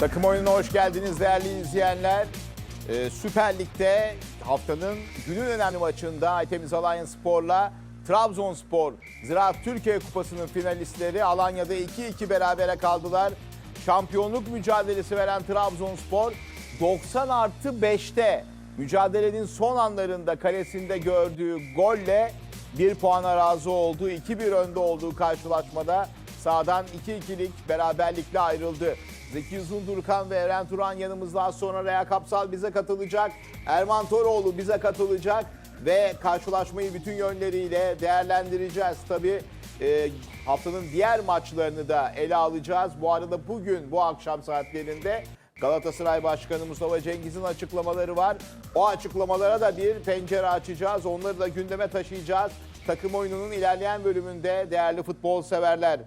Takım oyununa hoş geldiniz değerli izleyenler. Ee, Süper Lig'de haftanın günün önemli maçında Aytemiz Alanya Spor'la Trabzonspor Ziraat Türkiye Kupası'nın finalistleri Alanya'da 2-2 berabere kaldılar. Şampiyonluk mücadelesi veren Trabzonspor 90 artı 5'te mücadelenin son anlarında kalesinde gördüğü golle bir puana razı olduğu 2-1 önde olduğu karşılaşmada Sağdan 2-2'lik beraberlikle ayrıldı. Zeki Uzundurkan ve Eren Turan yanımızda sonra Rea Kapsal bize katılacak. Erman Toroğlu bize katılacak ve karşılaşmayı bütün yönleriyle değerlendireceğiz. Tabii e, haftanın diğer maçlarını da ele alacağız. Bu arada bugün bu akşam saatlerinde Galatasaray Başkanı Mustafa Cengiz'in açıklamaları var. O açıklamalara da bir pencere açacağız. Onları da gündeme taşıyacağız. Takım oyununun ilerleyen bölümünde değerli futbol severler.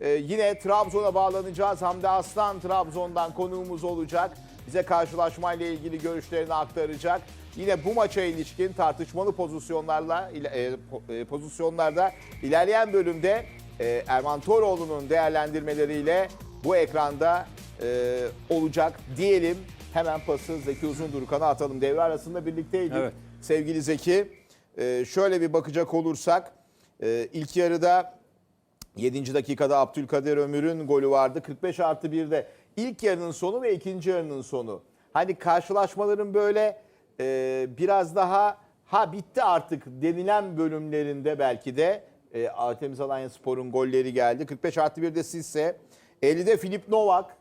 Ee, yine Trabzon'a bağlanacağız. Hamdi Aslan Trabzon'dan konuğumuz olacak. Bize karşılaşmayla ilgili görüşlerini aktaracak. Yine bu maça ilişkin tartışmalı pozisyonlarla e, e, pozisyonlarda ilerleyen bölümde e, Erman Toroğlu'nun değerlendirmeleriyle bu ekranda e, olacak diyelim. Hemen pası Zeki Uzundurkan'a atalım. Devre arasında birlikteydik. Evet. Sevgili Zeki, e, şöyle bir bakacak olursak e, ilk yarıda 7. dakikada Abdülkadir Ömür'ün golü vardı. 45 artı 1'de ilk yarının sonu ve ikinci yarının sonu. Hani karşılaşmaların böyle e, biraz daha ha bitti artık denilen bölümlerinde belki de e, Artemiz Alanya Spor'un golleri geldi. 45 artı 1'de Sisse. 50'de Filip Novak.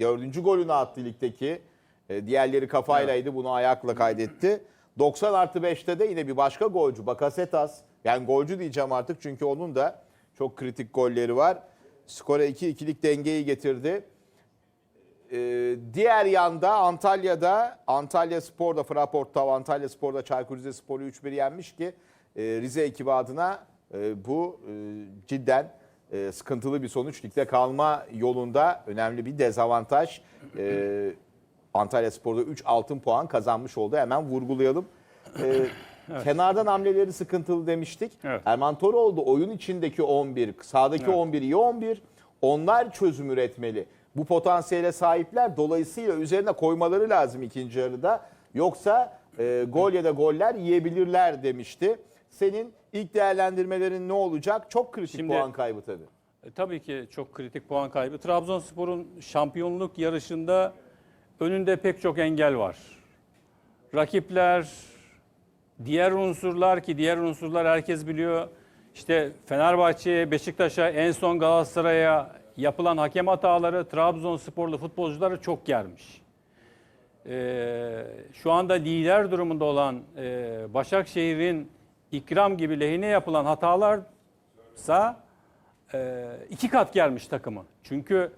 Dördüncü golünü attı ligdeki. E, diğerleri kafaylaydı bunu ayakla kaydetti. 90 artı 5'te de yine bir başka golcü Bakasetas. Yani golcü diyeceğim artık çünkü onun da çok kritik golleri var. Skora 2-2'lik dengeyi getirdi. Ee, diğer yanda Antalya'da Antalya Spor'da Fraport Tav Antalya Spor'da Çaykur Rizespor'u 3-1 yenmiş ki e, Rize ekibi adına e, bu e, cidden e, sıkıntılı bir sonuç. Ligde kalma yolunda önemli bir dezavantaj. E, Antalya Spor'da 3 altın puan kazanmış oldu. Hemen vurgulayalım. E, Kenardan hamleleri sıkıntılı demiştik. Evet. Erman Toroğlu oyun içindeki 11, sağdaki Evet. 11 iyi 11. Onlar çözüm üretmeli. Bu potansiyele sahipler. Dolayısıyla üzerine koymaları lazım ikinci yarıda. Yoksa e, gol ya da goller yiyebilirler demişti. Senin ilk değerlendirmelerin ne olacak? Çok kritik Şimdi- puan kaybı tabii. E, tabii ki çok kritik puan kaybı. Trabzonspor'un şampiyonluk yarışında önünde pek çok engel var. Rakipler, diğer unsurlar ki diğer unsurlar herkes biliyor. İşte Fenerbahçe'ye, Beşiktaş'a, en son Galatasaray'a yapılan hakem hataları Trabzonsporlu futbolcuları çok germiş. Ee, şu anda lider durumunda olan e, Başakşehir'in ikram gibi lehine yapılan hatalarsa e, iki kat gelmiş takımı. Çünkü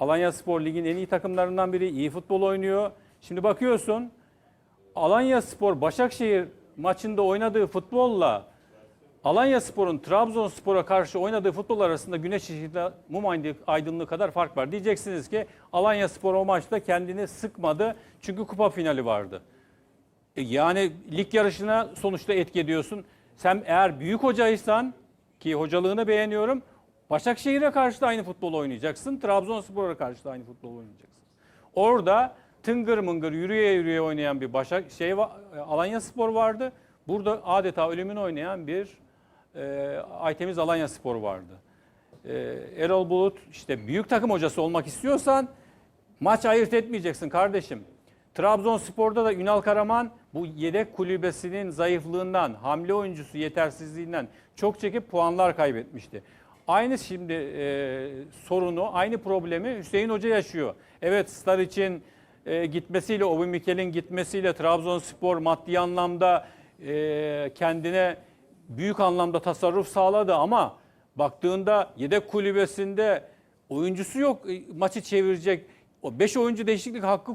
Alanya Spor Lig'in en iyi takımlarından biri. iyi futbol oynuyor. Şimdi bakıyorsun Alanya Spor Başakşehir maçında oynadığı futbolla Alanya Spor'un Trabzonspor'a karşı oynadığı futbol arasında güneş ışığıyla mum aydınlığı kadar fark var. Diyeceksiniz ki Alanya Spor o maçta kendini sıkmadı çünkü kupa finali vardı. E, Yani lig yarışına sonuçta etki ediyorsun. Sen eğer büyük hocaysan ki hocalığını beğeniyorum. Başakşehir'e karşı da aynı futbol oynayacaksın. Trabzonspor'a karşı da aynı futbol oynayacaksın. Orada tıngır mıngır yürüye yürüye oynayan bir Başak şey Alanya Spor vardı. Burada adeta ölümünü oynayan bir e, Aytemiz Alanya Spor vardı. E, Erol Bulut işte büyük takım hocası olmak istiyorsan maç ayırt etmeyeceksin kardeşim. Trabzonspor'da da Ünal Karaman bu yedek kulübesinin zayıflığından, hamle oyuncusu yetersizliğinden çok çekip puanlar kaybetmişti. Aynı şimdi e, sorunu, aynı problemi Hüseyin Hoca yaşıyor. Evet Star için e, gitmesiyle, Obi Mikel'in gitmesiyle Trabzonspor maddi anlamda e, kendine büyük anlamda tasarruf sağladı ama baktığında yedek kulübesinde oyuncusu yok e, maçı çevirecek. O 5 oyuncu değişiklik hakkı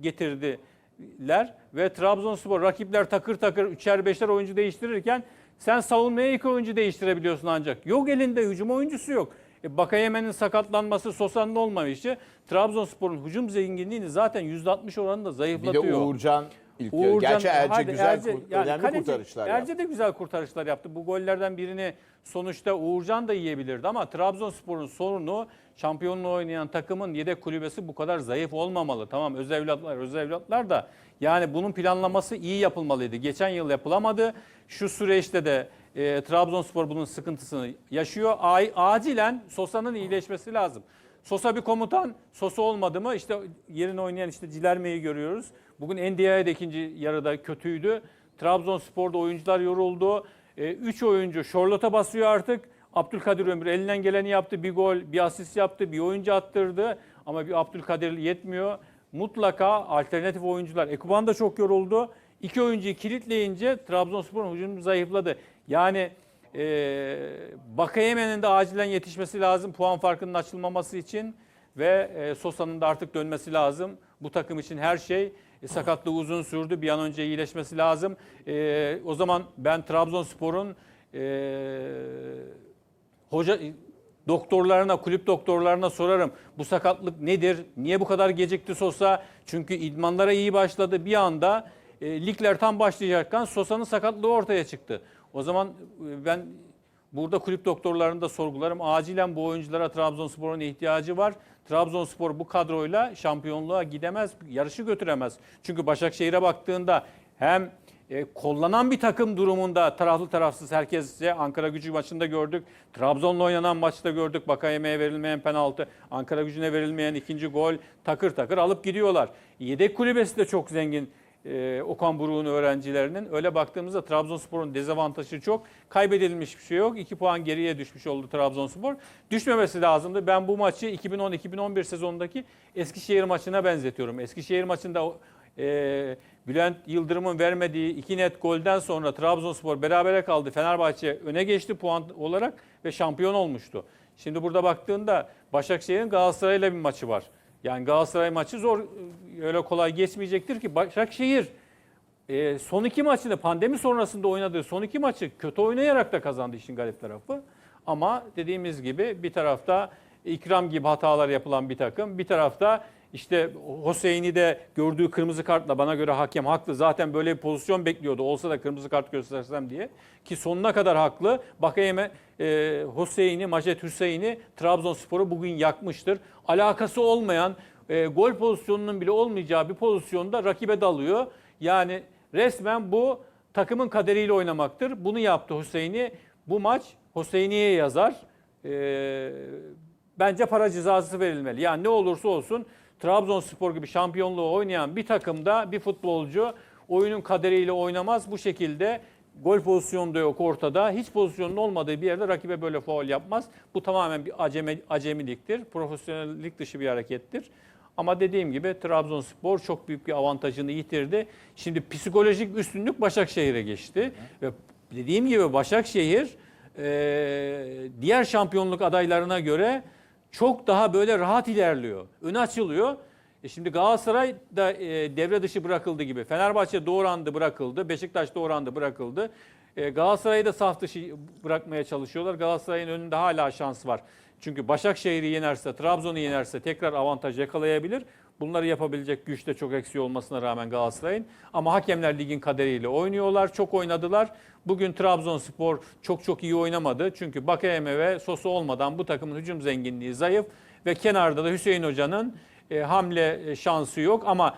getirdiler ve Trabzonspor rakipler takır takır üçer beşer oyuncu değiştirirken sen savunmaya iki oyuncu değiştirebiliyorsun ancak. Yok elinde hücum oyuncusu yok. E, Bakayemen'in sakatlanması Sosa'nın olmayışı Trabzonspor'un hücum zenginliğini zaten %60 oranında Bir de zayıflatıyor. Uğurcan ilk. Uğurcan- Gerçi Erce hadi güzel, Erce- kur- yani önemli kaleci- kurtarışlar Erce yaptı. de güzel kurtarışlar yaptı. Bu gollerden birini sonuçta Uğurcan da yiyebilirdi ama Trabzonspor'un sorunu şampiyonluğu oynayan takımın yedek kulübesi bu kadar zayıf olmamalı. Tamam öz evlatlar, öz evlatlar da yani bunun planlaması iyi yapılmalıydı. Geçen yıl yapılamadı. Şu süreçte de e, Trabzonspor bunun sıkıntısını yaşıyor. A- acilen Sosa'nın iyileşmesi lazım. Sosa bir komutan, Sosa olmadı mı işte yerine oynayan işte Cilerme'yi görüyoruz. Bugün da ikinci yarıda kötüydü. Trabzonspor'da oyuncular yoruldu. 3 oyuncu Charlotte'a basıyor artık. Abdülkadir Ömür elinden geleni yaptı. Bir gol, bir asist yaptı, bir oyuncu attırdı. Ama bir Abdülkadir yetmiyor. Mutlaka alternatif oyuncular. Ekuban da çok yoruldu. İki oyuncuyu kilitleyince Trabzonspor'un hücumu zayıfladı. Yani e, Bakayemen'in de acilen yetişmesi lazım puan farkının açılmaması için ve e, Sosa'nın da artık dönmesi lazım. Bu takım için her şey e, sakatlığı uzun sürdü. Bir an önce iyileşmesi lazım. E, o zaman ben Trabzonspor'un e, hoca doktorlarına, kulüp doktorlarına sorarım. Bu sakatlık nedir? Niye bu kadar gecikti Sosa? Çünkü idmanlara iyi başladı. Bir anda e, ligler tam başlayacakken Sosa'nın sakatlığı ortaya çıktı. O zaman e, ben burada kulüp doktorlarını da sorgularım. Acilen bu oyunculara Trabzonspor'un ihtiyacı var. Trabzonspor bu kadroyla şampiyonluğa gidemez, yarışı götüremez. Çünkü Başakşehir'e baktığında hem e, kollanan bir takım durumunda taraflı tarafsız herkese Ankara gücü maçında gördük. Trabzon'la oynanan maçta gördük. Bakayeme'ye verilmeyen penaltı, Ankara gücüne verilmeyen ikinci gol takır takır alıp gidiyorlar. Yedek kulübesi de çok zengin. E, Okan Buruk'un öğrencilerinin. Öyle baktığımızda Trabzonspor'un dezavantajı çok. Kaybedilmiş bir şey yok. 2 puan geriye düşmüş oldu Trabzonspor. Düşmemesi lazımdı. Ben bu maçı 2010-2011 sezonundaki Eskişehir maçına benzetiyorum. Eskişehir maçında e, Bülent Yıldırım'ın vermediği iki net golden sonra Trabzonspor berabere kaldı. Fenerbahçe öne geçti puan olarak ve şampiyon olmuştu. Şimdi burada baktığında Başakşehir'in Galatasaray'la bir maçı var. Yani Galatasaray maçı zor öyle kolay geçmeyecektir ki Başakşehir e, son iki maçını pandemi sonrasında oynadığı son iki maçı kötü oynayarak da kazandı işin garip tarafı. Ama dediğimiz gibi bir tarafta ikram gibi hatalar yapılan bir takım. Bir tarafta işte Hüseyin'i de gördüğü kırmızı kartla bana göre hakem haklı. Zaten böyle bir pozisyon bekliyordu. Olsa da kırmızı kart göstersem diye. Ki sonuna kadar haklı. Bakayeme e, Hüseyin'i, Macet Hüseyin'i Trabzonspor'u bugün yakmıştır. Alakası olmayan e, gol pozisyonunun bile olmayacağı bir pozisyonda rakibe dalıyor. Yani resmen bu takımın kaderiyle oynamaktır. Bunu yaptı Hüseyin'i. Bu maç Hüseyin'iye yazar. Ee, bence para cezası verilmeli. Yani ne olursa olsun Trabzonspor gibi şampiyonluğu oynayan bir takımda bir futbolcu oyunun kaderiyle oynamaz. Bu şekilde gol pozisyonu da yok ortada. Hiç pozisyonun olmadığı bir yerde rakibe böyle faul yapmaz. Bu tamamen bir aceme, acemiliktir. Profesyonellik dışı bir harekettir. Ama dediğim gibi Trabzonspor çok büyük bir avantajını yitirdi. Şimdi psikolojik üstünlük Başakşehir'e geçti. Ve dediğim gibi Başakşehir diğer şampiyonluk adaylarına göre çok daha böyle rahat ilerliyor. Öne açılıyor. E şimdi Galatasaray da e, devre dışı bırakıldı gibi. Fenerbahçe doğrandı bırakıldı. Beşiktaş doğrandı bırakıldı. E, Galatasaray'ı da saf dışı bırakmaya çalışıyorlar. Galatasaray'ın önünde hala şans var. Çünkü Başakşehir'i yenerse, Trabzon'u yenerse tekrar avantaj yakalayabilir. Bunları yapabilecek güç de çok eksiği olmasına rağmen Galatasaray'ın. Ama hakemler ligin kaderiyle oynuyorlar, çok oynadılar. Bugün Trabzonspor çok çok iyi oynamadı. Çünkü Bakayeme ve Sosu olmadan bu takımın hücum zenginliği zayıf. Ve kenarda da Hüseyin Hoca'nın e, hamle e, şansı yok. Ama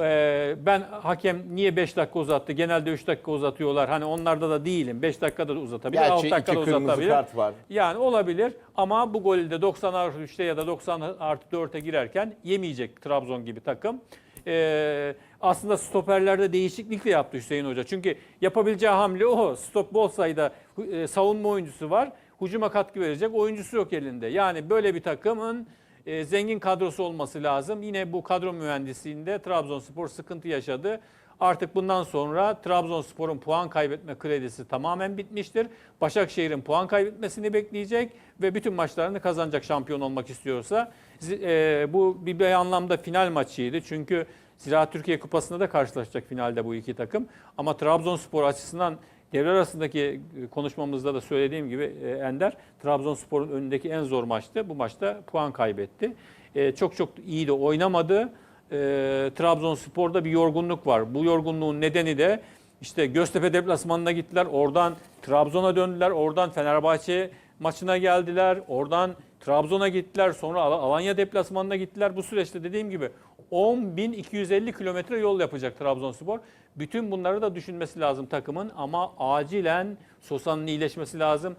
e, ben hakem niye 5 dakika uzattı? Genelde 3 dakika uzatıyorlar. Hani onlarda da değilim. 5 dakikada da uzatabilir, 6 Gerçi dakikada iki kırmızı uzatabilir. kart var. Yani olabilir ama bu golü de 90 artı 3'te ya da 90 artı 4'e girerken yemeyecek Trabzon gibi takım. Ee, aslında stoperlerde değişiklik de yaptı Hüseyin Hoca. Çünkü yapabileceği hamle o. Stop olsaydı e, savunma oyuncusu var. Hücuma katkı verecek oyuncusu yok elinde. Yani böyle bir takımın e, zengin kadrosu olması lazım. Yine bu kadro mühendisliğinde Trabzonspor sıkıntı yaşadı. Artık bundan sonra Trabzonspor'un puan kaybetme kredisi tamamen bitmiştir. Başakşehir'in puan kaybetmesini bekleyecek ve bütün maçlarını kazanacak şampiyon olmak istiyorsa. E, bu bir, anlamda final maçıydı. Çünkü Ziraat Türkiye Kupası'nda da karşılaşacak finalde bu iki takım. Ama Trabzonspor açısından devre arasındaki konuşmamızda da söylediğim gibi e, Ender, Trabzonspor'un önündeki en zor maçtı. Bu maçta puan kaybetti. E, çok çok iyi de oynamadı. Trabzonspor'da bir yorgunluk var. Bu yorgunluğun nedeni de işte Göztepe deplasmanına gittiler. Oradan Trabzon'a döndüler. Oradan Fenerbahçe maçına geldiler. Oradan Trabzon'a gittiler. Sonra Al- Alanya deplasmanına gittiler. Bu süreçte dediğim gibi 10.250 kilometre yol yapacak Trabzonspor. Bütün bunları da düşünmesi lazım takımın ama acilen Sosa'nın iyileşmesi lazım.